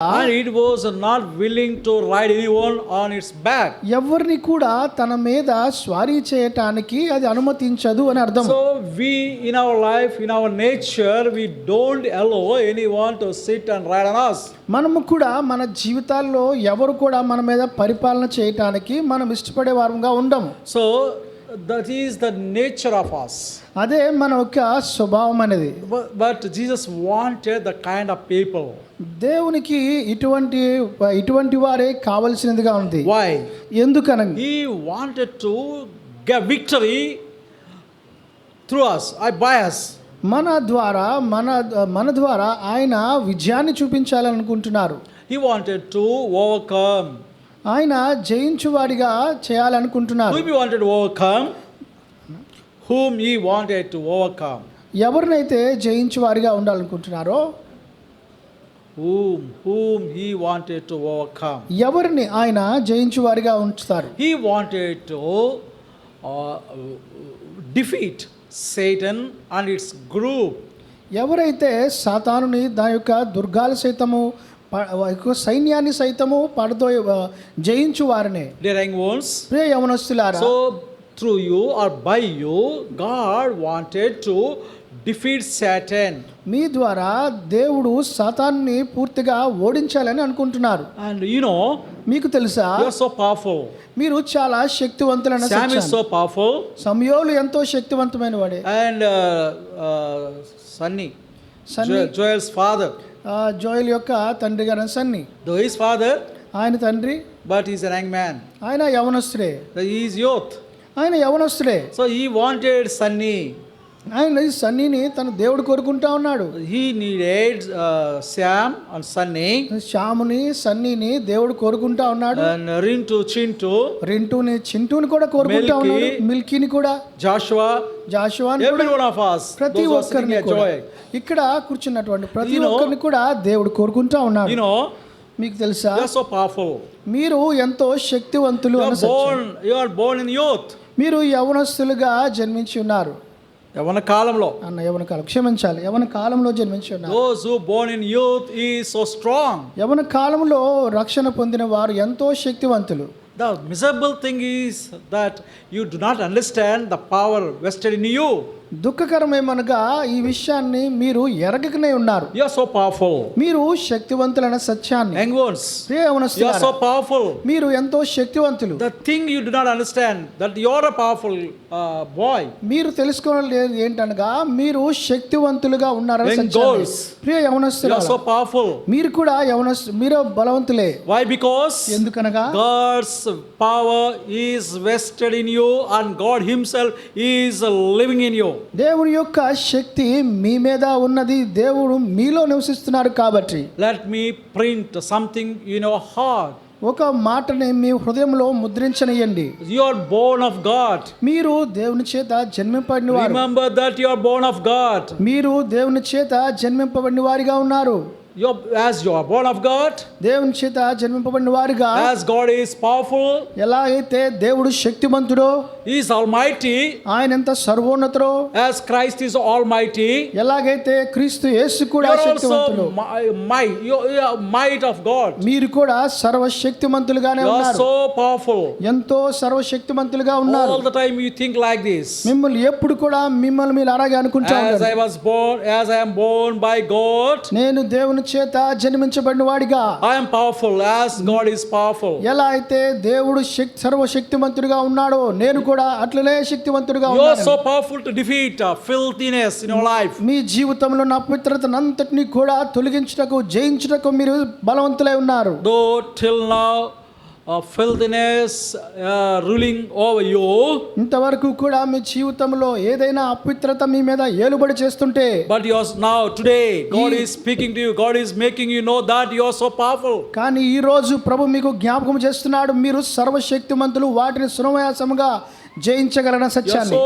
and it was not willing to ride anyone on its back. ఎవరిని కూడా తన మీద స్వారీ చేయటానికి అది అనుమతించదు అని అర్థం So we in our life, in our nature, we don't allow anyone to sit and ride on us. మనము కూడా మన జీవితాల్లో ఎవరు కూడా మన మీద పరిపాలన చేయటానికి మనం ఇష్టపడే వారంగా ఉండము So that is the nature of us. అదే మన యొక్క స్వభావం అనేది But, but Jesus wanted the kind of people. దేవునికి ఇటువంటి ఇటువంటి వారే కావలసినదిగా ఉంది Why? ఎందుకనగా He wanted to get victory through us, I by us. మన ద్వారా మన మన ద్వారా ఆయన విజయాన్ని చూపించాలని అనుకుంటున్నారు He wanted to overcome. ఆయన జయించువాడిగా చేయాలనుకుంటున్నారు. Who you wanted overcome whom you wanted to overcome ఎవరినైతే జయించువారిగా ఉండాలనుకుంటున్నారో ఎవరిని ఆయన జయించు వారిగా ఉంచుతారు he wanted to defeat Satan and its group ఎవరైతే సాతానుని దాని యొక్క దుర్గాల సైతము సైన్యాన్ని సైతము పడదో జయించు వారినే. డేరింగ్ వోన్స్ ప్రియ యమనస్తులారా so through you are by you God wanted to defeat Satan మీ ద్వారా దేవుడు సాతాన్ని పూర్తిగా ఓడించాలని అనుకుంటున్నారు. అండ్ యు నో మీకు తెలుసా? యు ఆర్ సో పవర్ఫుల్ మీరు చాలా శక్తివంతులైన సామ్ ఇస్ సో పవర్ఫుల్ సమయోలు ఎంతో శక్తివంతమైన వాడే. And Sunny Sunny Joel's father Joel యొక్క తండ్రి గారు సన్ని. దో హిస్ ఫాదర్ ఆయన తండ్రి బట్ ఈస్ రాంగ్ మ్యాన్ ఆయన యవనస్తుడే. ఈజ్ యూత్ ఆయన యవనస్తుడే. సో ఈ వాంటెడ్ సన్నీ ఆయన సన్నీని తన దేవుడు కోరుకుంటా ఉన్నాడు needed uh, Sam and Sunny శ్యాముని సన్నీని దేవుడు కోరుకుంటా ఉన్నాడు Rintu Chintu, రింటూని చింటూని కూడా కోరుకుంటా. ఉన్నాడు మిల్కీని కూడా every కూడా one of us. ప్రతి ఒక్కరిని. ఇక్కడ కూర్చున్నటువంటి ప్రతి ఒక్కరిని కూడా దేవుడు కోరుకుంటా ఉన్నాడు You know, మీకు తెలుసా so powerful. మీరు ఎంతో శక్తివంతులు you are born in youth. మీరు యవనస్తులుగా జన్మించి ఉన్నారు యవన కాలంలో. అన్న యవన కాలం క్షమించాలి. యవన కాలంలో జన్మించాడు those who born in youth he so strong యవన కాలంలో రక్షణ పొందిన వారు ఎంతో శక్తివంతులు. The miserable thing is that you do not understand the power vested in you దుఃఖకరమేమనగా ఈ విషయాన్ని మీరు ఎరగకనే ఉన్నారు. యు ఆర్ సో పవర్ఫుల్ మీరు శక్తివంతులైన సత్యాన్ని యంగ్వర్స్ ప్రియ యవనస్తులారా యు ఆర్ సో పవర్ఫుల్ మీరు ఎంతో శక్తివంతులు. The thing you do not understand that you are powerful boy మీరు తెలుసుకోవాలి ఏంటనగా మీరు శక్తివంతులుగా ఉన్నారని మీరు కూడా యవనస్ మీరు బలవంతులే. వై బికాస్ ఎందుకనగా? God's power is vested in you and God himself is living in you దేవుని యొక్క శక్తి మీ మీద ఉన్నది. దేవుడు మీలో నివసిస్తున్నారు కాబట్టి. Let me print something in your heart. ఒక మాటని మీ హృదయంలో ముద్రించనియండి. You are born of God. మీరు దేవుని చేత జన్మింపబడిన వారు remember that you are born of God. మీరు దేవుని చేత జన్మింపబడిన వారిగా ఉన్నారు. దేవుని చేత జన్మింపబడిన వారిగా యాజ్ గాడ్ ఈస్ పవర్ఫుల్ ఎలాగైతే దేవుడు శక్తిమంతుడు ఈస్ ఆల్ మైటీ ఆయన ఎంత సర్వోన్నతుడు as Christ is almighty ఎలాగైతే క్రీస్తు యేసు కూడా శక్తిమంతుడు. మై మైట్ ఆఫ్ గాడ్ మీరు కూడా సర్వశక్తిమంతులుగానే ఉన్నారు. సో పవర్ఫుల్ ఎంతో సర్వశక్తిమంతులుగా ఉన్నారు. All the time you think like this మిమ్మల్ని ఎప్పుడు కూడా మిమ్మల్ని మీరు అలాగే అనుకుంటారు as I was born as I am born by God నేను దేవుని చేత జన్మించబడిన వాడిగా. Am powerful as God is powerful. ఎలా అయితే దేవుడు శక్తి సర్వశక్తిమంతుడిగా ఉన్నాడో నేను కూడా అట్లనే శక్తివంతుడిగా ఉన్నాను. so powerful to defeat uh, filthiness in your life. మీ జీవితంలో నా పవిత్రతనంతటిని కూడా తొలగించుటకు జయించుటకు మీరు బలవంతులై ఉన్నారు. Though till now uh, uh, ruling over you ఇంతవరకు కూడా మీ జీవితంలో ఏదైనా అపవిత్రత మీ మీద ఏలుబడి చేస్తుంటే but you are now today God is speaking to you God is making you know that you are so powerful కానీ ఈ రోజు ప్రభు మీకు జ్ఞాపకం చేస్తున్నాడు మీరు సర్వశక్తిమంతులు వాటిని సునవాసముగా జయించగలన సత్యాన్ని so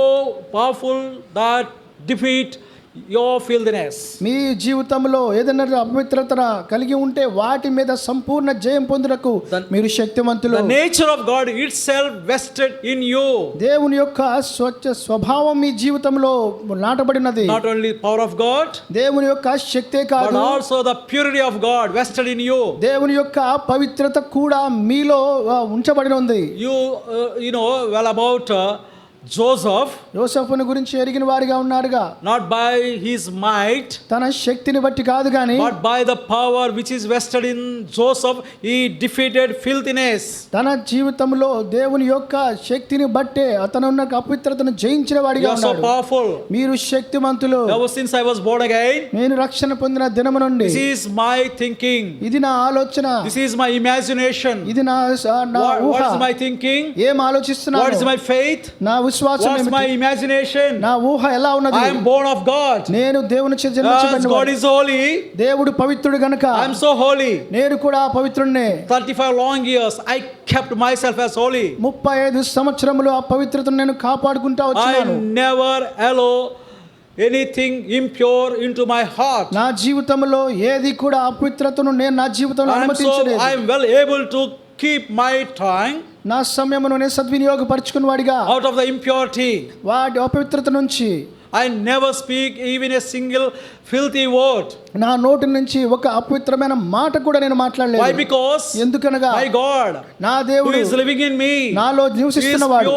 powerful that defeat your filthiness. మీ జీవితంలో ఏదైనా అపవిత్రత కలిగి ఉంటే వాటి మీద సంపూర్ణ జయం పొందుటకు మీరు శక్తివంతులు The nature of God itself vested in you. దేవుని యొక్క స్వచ్ఛ స్వభావం మీ జీవితంలో నాటబడినది Not only power of God, దేవుని యొక్క శక్తే but కాదు also the purity of God vested in you. దేవుని యొక్క పవిత్రత కూడా మీలో ఉంచబడి ఉంది You, uh, you know well Joseph Joseph గురించి ఎరిగిన వారిగా ఉన్నారుగా నాట్ బై హిస్ మైట్ తన శక్తిని బట్టి కాదు కానీ not by the power which is vested in Joseph he defeated filthiness తన జీవితంలో దేవుని యొక్క శక్తిని బట్టే అతను ఉన్న అపవిత్రతను జయించిన వాడిగా ఉన్నాడు. సో పవర్ఫుల్ మీరు శక్తిమంతులు. Ever since I was born again నేను రక్షణ పొందిన దినము నుండి దిస్ ఇస్ మై థింకింగ్ ఇది నా ఆలోచన. దిస్ ఇస్ మై ఇమాజినేషన్ ఇది నా నా వాట్ ఇస్ మై థింకింగ్ ఏం ఆలోచిస్తున్నా వాట్ ఇస్ మై ఫెయిత్ నా విశ్వాసం మై ఇమాజినేషన్ నా ఊహ ఎలా ఉన్నది? I am born of God నేను దేవుని చేత జన్మించబడినవాడిని గాడ్ ఇస్ హోలీ దేవుడు పవిత్రుడు గనుక. ఐ యామ్ సో హోలీ నేను కూడా పవిత్రుణ్ణే. 35 long years I kept myself as holy 35 సంవత్సరములు ఆ పవిత్రతను నేను కాపాడుకుంటా వచ్చాను I never allow anything impure into my heart నా జీవితంలో ఏది కూడా అపవిత్రతను నేను నా జీవితంలో అనుమతించలేదు. I am well able to keep my time నా సమయమును నేను సద్వినియోగపరచుకున్న వాడిగా out of the impurity. వాటి అపవిత్రత నుంచి I never speak even a single filthy word నా నోటి నుంచి ఒక అపవిత్రమైన మాట కూడా నేను మాట్లాడలేదు. వై బికాస్ ఎందుకనగా ఐ గాడ్ నా దేవుడు ఇస్ లివింగ్ ఇన్ మీ నాలో నివసిస్తున్న వాడు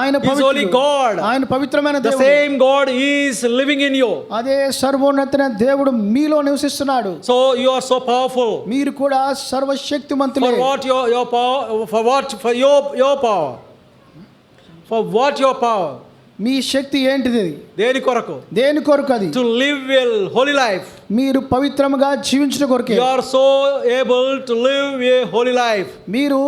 ఆయన పవిత్ర హోలీ గాడ్ ఆయన పవిత్రమైన దేవుడు. The same God is living in you అదే సర్వోన్నతమైన దేవుడు మీలో నివసిస్తున్నాడు. So you are so powerful మీరు కూడా సర్వశక్తిమంతులే. For what your your power for what for your your power for what your power మీ శక్తి ఏంటిది? దేని కొరకు? దేని కొరకు అది? టు లివ్ ఎల్ హోలీ లైఫ్ మీరు పవిత్రముగా జీవించడం కొరకే. You are so able to live a holy life మీరు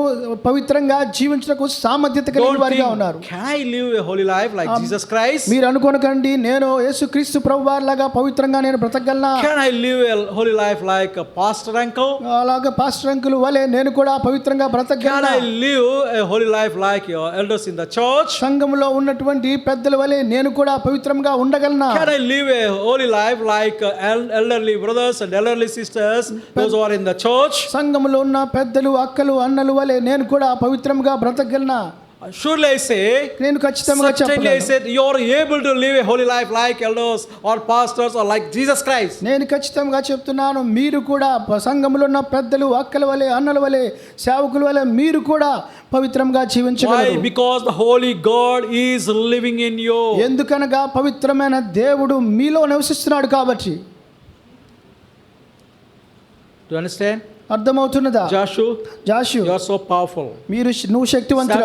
పవిత్రంగా జీవించడానికి సామర్థ్యత కలిగిన వారిగా ఉన్నారు. Can I live a holy life like Jesus Christ మీరు అనుకోనకండి నేను యేసుక్రీస్తు ప్రభు వారిలాగా పవిత్రంగా నేను బ్రతకగలనా? Can I live a holy life like pastor uncle అలాగా పాస్టర్ అంకుల్ వలె నేను కూడా పవిత్రంగా can బ్రతకగలనా I live a holy life like your elders in the church సంఘంలో ఉన్నటువంటి పెద్దల వలె నేను కూడా పవిత్రంగా ఉండగలనా? Can I live a holy life like uh, brothers and elderly sisters, those who are in the church? సంఘంలో ఉన్న పెద్దలు అక్కలు అన్నలు వలె నేను కూడా పవిత్రంగా బ్రతకగలనా Surely I say, నేను ఖచ్చితంగా చెప్పగలను said, you are able to live a holy life like elders or pastors or like Jesus Christ. నేను ఖచ్చితంగా చెప్తున్నాను మీరు కూడా సంఘంలో ఉన్న పెద్దలు అక్కల వలె అన్నల వలె సేవకుల వలె మీరు కూడా పవిత్రంగా Why? జీవించగలరు Because the holy God is living in you. ఎందుకనగా పవిత్రమైన దేవుడు మీలో నివసిస్తున్నాడు కాబట్టి Do you understand? అర్థమవుతున్నదా Joshua, జాషు you are so powerful. మీరు నువ్వు శక్తివంతుడు?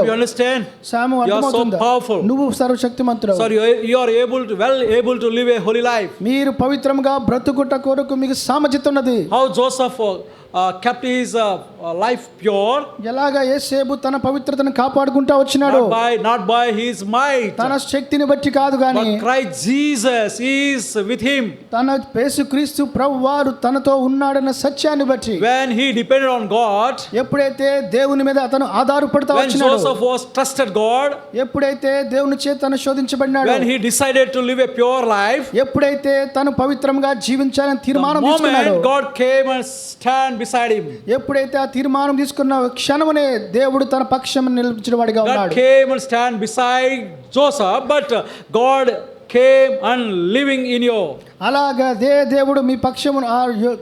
సాము You are so అర్థమవుతుందా powerful. నువ్వు సర్వశక్తిమంతుడు you- you are able to, well able to live a holy life. మీరు పవిత్రంగా బ్రతుకుట కొరకు మీకు సామర్థ్యత ఉన్నది How Joseph uh, uh, kept his uh, uh, life pure, ఎలాగా ఏసేపు తన పవిత్రతను కాపాడుకుంటా వచ్చినాడు not by, not by his might, తన శక్తిని బట్టి కాదు గాని but Christ Jesus is with him. తన యేసుక్రీస్తు ప్రభు వారు తనతో ఉన్నాడన్న సత్యాన్ని బట్టి When he depended on God, ఎప్పుడైతే దేవుని మీద అతను ఆధారపడతా when వచ్చినాడు Joseph was trusted God, ఎప్పుడైతే దేవుని చేత తను శోధించబడినాడు when he decided to live a pure life, ఎప్పుడైతే తను పవిత్రంగా జీవించాలని తీర్మానం తీసుకున్నాడు God came and stand beside him, ఎప్పుడైతే ఆ తీర్మానం తీసుకున్న క్షణమునే దేవుడు తన పక్షం నిలిచిన వాడిగా God ఉన్నాడు came and stand beside Joseph, but uh, God came and living in you. అలాగ అదే దేవుడు మీ పక్షము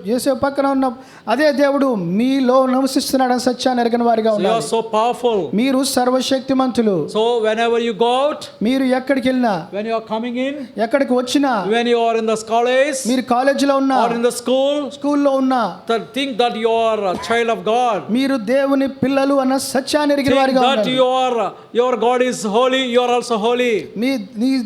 యేసే పక్కన ఉన్న అదే దేవుడు మీలో నివసిస్తున్నాడు సత్యాన్ని ఎరగిన వారిగా ఉన్నారు సో పవర్ఫుల్ మీరు సర్వశక్తిమంతులు. So whenever you got మీరు ఎక్కడికి వెళ్ళినా వెన్ యు కమింగ్ ఇన్ ఎక్కడికి వచ్చినా when you in the college మీరు కాలేజ్లో ఉన్నా ఆర్ ఇన్ ద స్కూల్ స్కూల్లో ఉన్న ఉన్నా think that your child of God మీరు దేవుని పిల్లలు అన్న సత్యాన్ని ఎరిగిన వారిగా ఉన్నారు your God is holy you are also holy మీ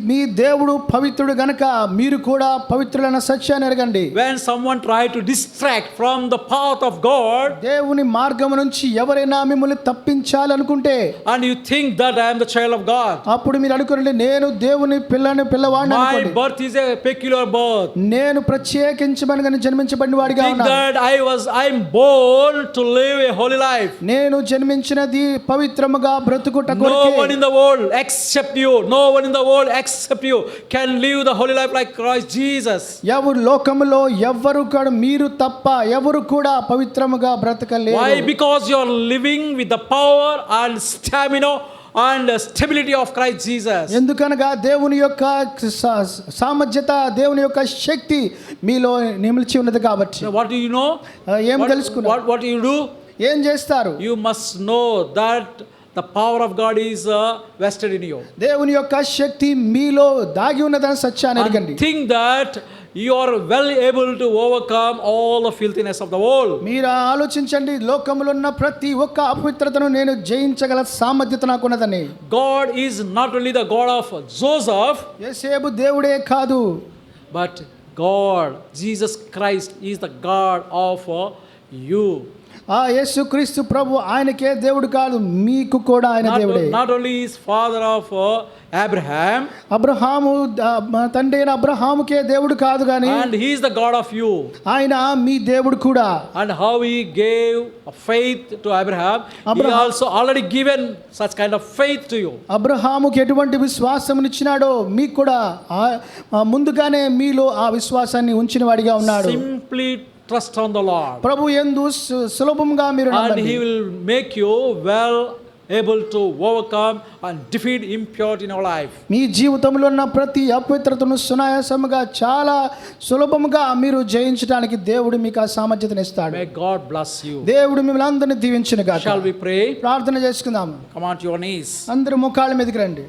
మీ దేవుడు పవిత్రుడు గనక మీరు కూడా పవిత్రులైన సత్యాన్ని ఎరగండి when someone try to distract from the path of God దేవుని మార్గం నుంచి ఎవరైనా మిమ్మల్ని తప్పించాలి అనుకుంటే and you think that I am the child of God అప్పుడు మీరు అనుకోండి నేను దేవుని పిల్లని పిల్లవాడిని అనుకోండి. My birth is a peculiar birth నేను ప్రత్యేకించబడిన జన్మించబడిన వాడిగా ఉన్నాను. That I was I am born to live a holy life నేను జన్మించినది పవిత్రముగా బ్రతుకుట కొరకు. No one in the world except you no one in the world except you can live the holy life like Christ Jesus Jesus. Jesus. ఎవరు లోకములో ఎవ్వరు కూడా మీరు తప్ప ఎవరు కూడా పవిత్రముగా బ్రతకలేరు Why? Because you are living with the power and stamina and stability of Christ Jesus. ఎందుకనగా దేవుని యొక్క సామర్థ్యత దేవుని యొక్క శక్తి మీలో నిలిచి ఉన్నది కాబట్టి Now, what do you know? ఆ, ఏం What, తెలుసుకున్నారు what, what do you do? ఏం చేస్తారు You must know that the power of God is uh, vested in you. దేవుని యొక్క శక్తి మీలో దాగి ఉన్నదని సత్యాన్ని ఎరగండి think that you are well able to overcome all the filthiness of the world. మీరు ఆలోచించండి లోకములో ఉన్న ప్రతి ఒక్క అపవిత్రతను నేను జయించగల సామర్థ్యత నాకున్నదని God is not only the God of Joseph, యేసేపు దేవుడే కాదు but God, Jesus Christ, is the God of uh, ఆ యేసు క్రీస్తు ప్రభు ఆయనకే దేవుడు కాదు మీకు కూడా ఆయన దేవుడే. Not only is father of Abraham Abraham తండ్రి అయిన అబ్రహాముకే దేవుడు కాదు కానీ and he is the god of you ఆయన మీ దేవుడు కూడా. And how he gave faith to Abraham he also already given such kind of faith to you అబ్రహాముకి ఎటువంటి విశ్వాసం ఇచ్చినాడో మీకు కూడా ముందుగానే మీలో ఆ విశ్వాసాన్ని ఉంచినవాడిగా ఉన్నాడు. Simply trust on the Lord. ప్రభు సు- సులభంగా మీరు and నమ్మండి. he will make you well able to overcome and defeat impurity in our life మీ జీవితంలో ఉన్న ప్రతి అపవిత్రతను సునాయాసముగా చాలా సులభముగా మీరు జయించడానికి దేవుడు మీకు ఆ సామర్థ్యతను ఇస్తాడు may god bless you దేవుడు మిమ్మల్ని అందరినీ దీవించిన shall we pray ప్రార్థన చేసుకుందాం come on to your knees అందరూ ముఖాల మీదకి రండి